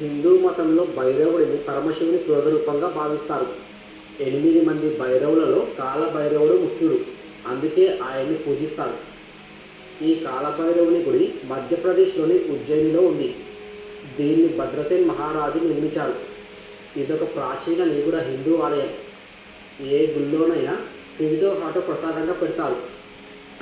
హిందూ మతంలో భైరవుడిని పరమశివుని క్రోధ రూపంగా భావిస్తారు. ఎనిమిది మంది భైరవులలో కాలభైరవుడు ముఖ్యుడు. అందుకే ఆయన్ని పూజిస్తారు. ఈ కాలభైరవుని గుడి మధ్యప్రదేశ్లోని ఉజ్జయినిలో ఉంది. దీన్ని భద్రసేన్ మహారాజు నిర్మించారు. ఇదొక ప్రాచీన నిగుడ హిందూ ఆలయం. ఏ గుళ్ళోనైనా స్వీటో హాటో ప్రసాదంగా పెడతారు.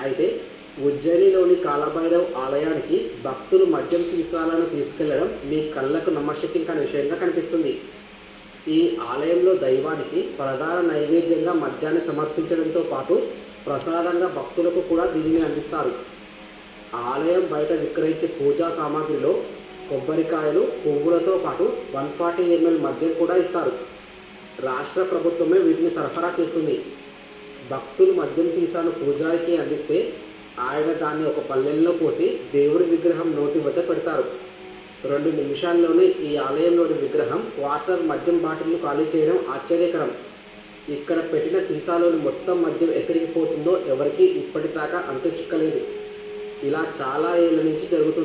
అయితే ఉజ్జయినిలోని కాలభైరవ్ ఆలయానికి భక్తులు మద్యం సీసాలను తీసుకెళ్ళడం మీ కళ్ళకు నమ్మశక్యం కాని విషయంగా కనిపిస్తుంది. ఈ ఆలయంలో దైవానికి ప్రధాన నైవేద్యంగా మద్యాన్ని సమర్పించడంతో పాటు ప్రసాదంగా భక్తులకు కూడా దీనిని అందిస్తారు. ఆలయం బయట విక్రయించే పూజా సామాగ్రిలో కొబ్బరికాయలు పువ్వులతో పాటు వన్ ఫార్టీ ఎంఎల్ మద్యం కూడా ఇస్తారు. రాష్ట్ర ప్రభుత్వమే వీటిని సరఫరా చేస్తుంది. భక్తులు మద్యం సీసాను పూజారికి అందిస్తే ఆయన దాన్ని ఒక పల్లెల్లో పోసి దేవుడి విగ్రహం నోటి వద్ద పెడతారు. రెండు నిమిషాల్లోనే ఈ ఆలయంలోని విగ్రహం వాటర్ మద్యం బాటిల్ను ఖాళీ చేయడం ఆశ్చర్యకరం. ఇక్కడ పెట్టిన సీసాలోని మొత్తం మద్యం ఎక్కడికి పోతుందో ఎవరికీ ఇప్పటిదాకా అంతు చిక్కలేదు. ఇలా చాలా ఏళ్ళ నుంచి జరుగుతుంది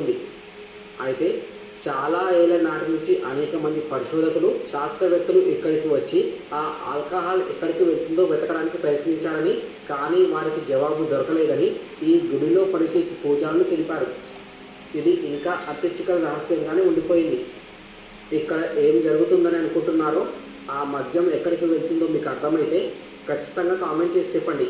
చాలా ఏళ్ళ నాటి నుంచి అనేక మంది పరిశోధకులు శాస్త్రవేత్తలు ఇక్కడికి వచ్చి ఆ ఆల్కహాల్ ఎక్కడికి వెళ్తుందో వెతకడానికి ప్రయత్నించారని కానీ వారికి జవాబు దొరకలేదని ఈ గుడిలో పనిచేసి పూజారులు తెలిపారు. ఇది ఇంకా అత్యుచ్చికర రహస్యంగానే ఉండిపోయింది. ఇక్కడ ఏం జరుగుతుందని అనుకుంటున్నారో ఆ మద్యం ఎక్కడికి వెళ్తుందో మీకు అర్థమైతే ఖచ్చితంగా కామెంట్ చేసి చెప్పండి.